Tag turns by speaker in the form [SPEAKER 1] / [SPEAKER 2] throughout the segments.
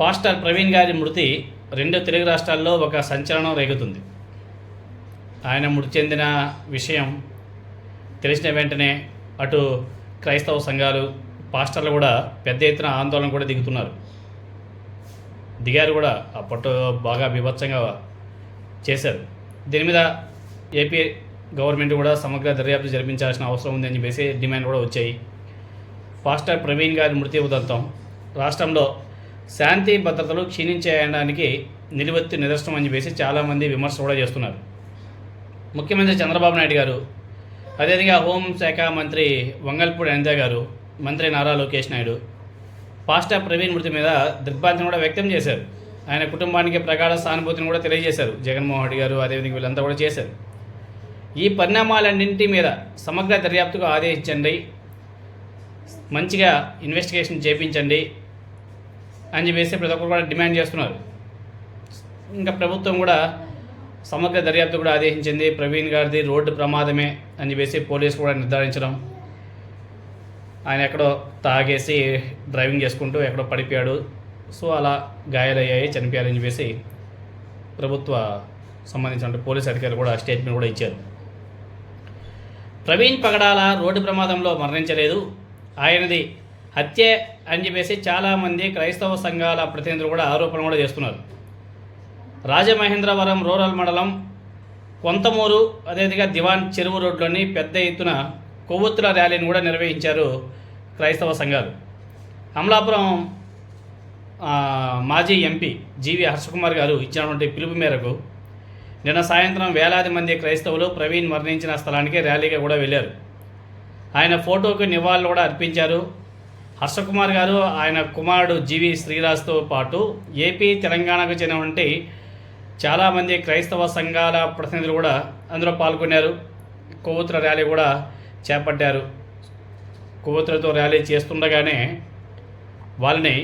[SPEAKER 1] Pastor Praveen గారి మృతి రెండు తెలుగు రాష్ట్రాల్లో ఒక సంచలనం రేగుతుంది. ఆయన మృతి చెందిన విషయం తెలిసిన వెంటనే అటు క్రైస్తవ సంఘాలు పాస్టర్లు కూడా పెద్ద ఎత్తున ఆందోళన కూడా దిగుతున్నారు. దిగారు కూడా అప్పట్లో బాగా బీభత్సంగా చేశారు. దీని మీద ఏపీ గవర్నమెంట్ కూడా సమగ్ర దర్యాప్తు జరిపించాల్సిన అవసరం ఉందని చెప్పేసి డిమాండ్ కూడా వచ్చాయి. పాస్టర్ ప్రవీణ్ గారి మృతి ఉదంతం రాష్ట్రంలో శాంతి భద్రతలు క్షీణించేయడానికి నిలువెత్తు నిదర్శనం అని చెప్పేసి చాలామంది విమర్శ కూడా చేస్తున్నారు. ముఖ్యమంత్రి చంద్రబాబు నాయుడు గారు అదేవిధంగా హోంశాఖ మంత్రి వంగల్పూడి అనిత గారు మంత్రి నారా లోకేష్ నాయుడు పాస్టర్ ప్రవీణ్ మృతి మీద దిగ్భ్రాంతిని కూడా వ్యక్తం చేశారు. ఆయన కుటుంబానికి ప్రగాఢ సానుభూతిని కూడా తెలియజేశారు. జగన్మోహన్ రెడ్డి గారు అదేవిధంగా వీళ్ళంతా కూడా చేశారు. ఈ పరిణామాలన్నింటి మీద సమగ్ర దర్యాప్తుకు ఆదేశించండి. మంచిగా ఇన్వెస్టిగేషన్ చేయించండి అని చెప్పేసి ప్రతి ఒక్కరు కూడా డిమాండ్ చేస్తున్నారు. ఇంకా ప్రభుత్వం కూడా సమగ్ర దర్యాప్తు కూడా ఆదేశించింది. ప్రవీణ్ గారిది రోడ్డు ప్రమాదమే అని చెప్పేసి పోలీసు కూడా నిర్ధారించడం. ఆయన ఎక్కడో తాగేసి డ్రైవింగ్ చేసుకుంటూ ఎక్కడో పడిపోయాడు. సో అలా గాయాలయ్యాయి చనిపోయారని చెప్పేసి ప్రభుత్వ సంబంధించిన పోలీస్ అధికారులు కూడా స్టేట్మెంట్ కూడా ఇచ్చారు. ప్రవీణ్ పగడాల రోడ్డు ప్రమాదంలో మరణించలేదు. ఆయనది హత్య అని చెప్పేసి చాలామంది క్రైస్తవ సంఘాల ప్రతినిధులు కూడా ఆరోపణ కూడా చేస్తున్నారు. రాజమహేంద్రవరం రూరల్ మండలం కొంతమూరు అదేవిధంగా దివాన్ చెరువు రోడ్లోని పెద్ద ఎత్తున కొవ్వొత్తుల ర్యాలీని కూడా నిర్వహించారు క్రైస్తవ సంఘాలు. అమలాపురం మాజీ ఎంపీ జీవి హర్షకుమార్ గారు ఇచ్చినటువంటి పిలుపు మేరకు నిన్న సాయంత్రం వేలాది మంది క్రైస్తవులు ప్రవీణ్ మరణించిన స్థలానికి ర్యాలీగా కూడా వెళ్ళారు. ఆయన ఫోటోకు నివాళులు కూడా అర్పించారు. హర్షకుమార్ గారు ఆయన కుమారుడు జీవి శ్రీరాజ్తో పాటు ఏపీ తెలంగాణకు చెందినటువంటి చాలామంది క్రైస్తవ సంఘాల ప్రతినిధులు కూడా అందులో పాల్గొన్నారు. కొవ్వొత్తుల ర్యాలీ కూడా చేపట్టారు. కొవ్వొత్తులతో ర్యాలీ చేస్తుండగానే వాళ్ళని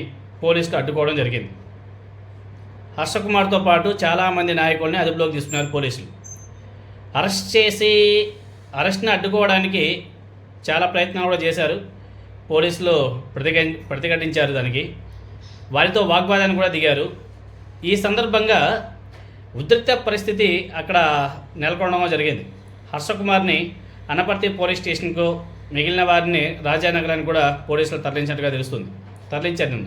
[SPEAKER 1] పోలీసులు అడ్డుకోవడం జరిగింది. హర్షకుమార్తో పాటు చాలామంది నాయకుల్ని అదుపులోకి తీసుకున్నారు పోలీసులు. అరెస్ట్ చేసి అరెస్ట్ని అడ్డుకోవడానికి చాలా ప్రయత్నాలు కూడా చేశారు. పోలీసులు ప్రతిఘ ప్రతిఘటించారు దానికి. వారితో వాగ్వాదాన్ని కూడా దిగారు. ఈ సందర్భంగా ఉద్రిక్త పరిస్థితి అక్కడ నెలకొనడం జరిగింది. హర్షకుమార్ని అనపర్తి పోలీస్ స్టేషన్కు మిగిలిన వారిని రాజానగరానికి కూడా పోలీసులు తరలించినట్టుగా తెలుస్తుంది. తరలించారు నిన్న.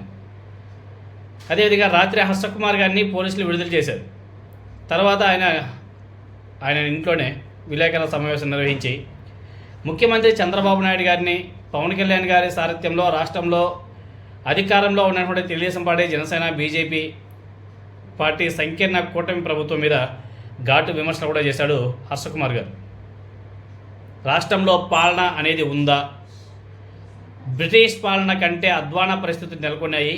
[SPEAKER 1] అదేవిధంగా రాత్రి హర్షకుమార్ గారిని పోలీసులు విడుదల చేశారు. తర్వాత ఆయన ఆయన ఇంట్లోనే విలేకరుల సమావేశం నిర్వహించి ముఖ్యమంత్రి చంద్రబాబు నాయుడు గారిని పవన్ కళ్యాణ్ గారి సారథ్యంలో రాష్ట్రంలో అధికారంలో ఉన్నటువంటి Telugu Desam party Janasena BJP party సంకీర్ణ కూటమి ప్రభుత్వం మీద ఘాటు విమర్శలు కూడా చేశాడు హర్షకుమార్ గారు. రాష్ట్రంలో పాలన అనేది ఉందా? బ్రిటిష్ పాలన కంటే అధ్వాన పరిస్థితులు నెలకొన్నాయి.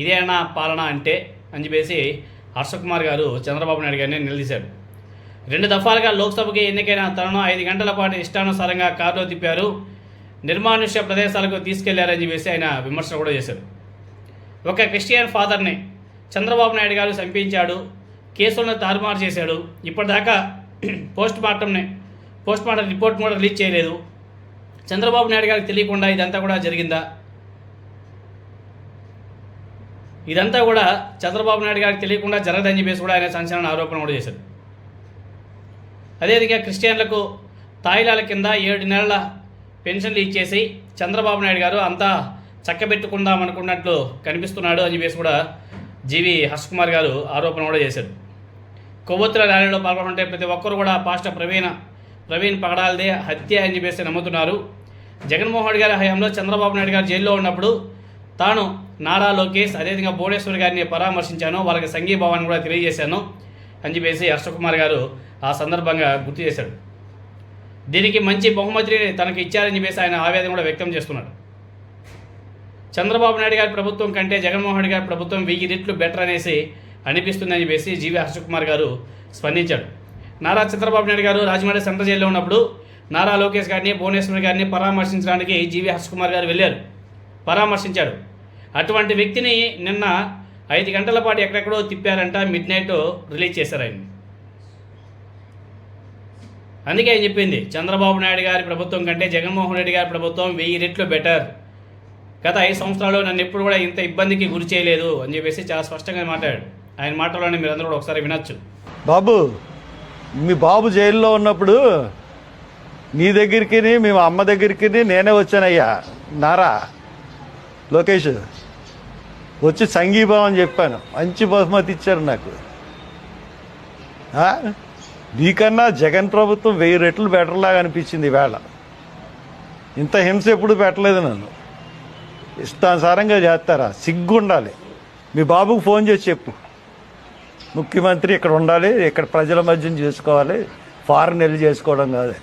[SPEAKER 1] ఇదేనా పాలన అంటే అని చెప్పేసి హర్షకుమార్ గారు చంద్రబాబు నాయుడు గారిని నిలదీశాడు రెండు దఫాలుగా లోక్సభకి ఎన్నికైన తనను ఐదు గంటల పాటు ఇష్టానుసారంగా కారులో తిప్పారు. నిర్మానుష్య ప్రదేశాలకు తీసుకెళ్ళారని చెప్పేసి ఆయన విమర్శలు కూడా చేశారు. ఒక క్రిస్టియన్ ఫాదర్ని చంద్రబాబు నాయుడు గారు చంపించాడు కేసులను తారుమారు చేశాడు. ఇప్పటిదాకా పోస్ట్ మార్టంని పోస్ట్ మార్టం రిపోర్ట్ కూడా రిలీజ్ చేయలేదు. చంద్రబాబు నాయుడు గారికి తెలియకుండా ఇదంతా కూడా జరిగిందా? ఇదంతా కూడా చంద్రబాబు నాయుడు గారికి తెలియకుండా జరగదని చెప్పేసి కూడా ఆయన సంచలన ఆరోపణ కూడా చేశారు. అదేవిధంగా క్రిస్టియన్లకు తాయిలాల కింద ఏడు నెలల పెన్షన్లు ఇచ్చేసి చంద్రబాబు నాయుడు గారు అంతా చక్కబెట్టుకుందాం అనుకున్నట్లు కనిపిస్తున్నాడు అని చెప్పేసి కూడా జీవి హర్షకుమార్ గారు ఆరోపణ కూడా చేశారు. కొవ్వొత్తుల ర్యాలీలో పాల్గొంటే ప్రతి ఒక్కరు కూడా పాస్టర్ ప్రవీణ ప్రవీణ్ పగడాలదే హత్య అని చెప్పేసి నమ్ముతున్నారు. జగన్మోహన్ రెడ్డి గారి హయాంలో చంద్రబాబు నాయుడు గారు జైల్లో ఉన్నప్పుడు తాను నారా లోకేష్ అదేవిధంగా భువనేశ్వర్ గారిని పరామర్శించాను వాళ్ళకి సంఘీభావాన్ని కూడా తెలియజేశాను అని చెప్పేసి హర్షకుమార్ గారు ఆ సందర్భంగా గుర్తు చేశాడు. దీనికి మంచి బహుమతిని తనకు ఇచ్చారని చెప్పేసి ఆయన ఆవేదన కూడా వ్యక్తం చేస్తున్నాడు. చంద్రబాబు నాయుడు గారి ప్రభుత్వం కంటే జగన్మోహన్ రెడ్డి గారి ప్రభుత్వం వెయ్యి రెట్లు బెటర్ అనేసి అనిపిస్తుందని చెప్పేసి జీవి హర్షకుమార్ గారు స్పందించాడు. నారా చంద్రబాబు నాయుడు గారు రాజమండ్రి సెంట్రల్ జైల్లో ఉన్నప్పుడు నారా లోకేష్ గారిని భువనేశ్వర్ గారిని పరామర్శించడానికి జీవి హర్షకుమార్ గారు వెళ్ళారు. పరామర్శించాడు. అటువంటి వ్యక్తిని నిన్న ఐదు గంటల పాటు ఎక్కడెక్కడో తిప్పారంట మిడ్ నైట్ రిలీజ్ చేశారు ఆయన్ని. అందుకే ఆయన చెప్పింది చంద్రబాబు నాయుడు గారి ప్రభుత్వం కంటే జగన్మోహన్ రెడ్డి గారి ప్రభుత్వం వెయ్యి రెట్లు బెటర్ గత ఐదు సంవత్సరాలు నన్ను ఎప్పుడు కూడా ఇంత ఇబ్బందికి గురి చేయలేదు అని చెప్పేసి చాలా స్పష్టంగా మాట్లాడాడు. ఆయన మాటలోనే మీరు అందరూ కూడా ఒకసారి వినొచ్చు.
[SPEAKER 2] బాబు మీ బాబు జైల్లో ఉన్నప్పుడు నీ దగ్గరికి మీ అమ్మ దగ్గరికి నేనే వచ్చానయ్యా. నారా లోకేష్ వచ్చి సంఘీభావం చెప్పాను. మంచి బహుమతి ఇచ్చారు నాకు. నీకన్నా జగన్ ప్రభుత్వం వెయ్యి రెట్లు బెటర్ లాగా అనిపించింది ఈవేళ. ఇంత హింస ఎప్పుడు పెట్టలేదు నన్ను. ఇష్టానుసారంగా చేస్తారా? సిగ్గుండాలి. మీ బాబుకు ఫోన్ చేసి చెప్పు. ముఖ్యమంత్రి ఇక్కడ ఉండాలి ఇక్కడ ప్రజల మధ్యన చేసుకోవాలి ఫారెన్ వెళ్ళి చేసుకోవడం కాదు.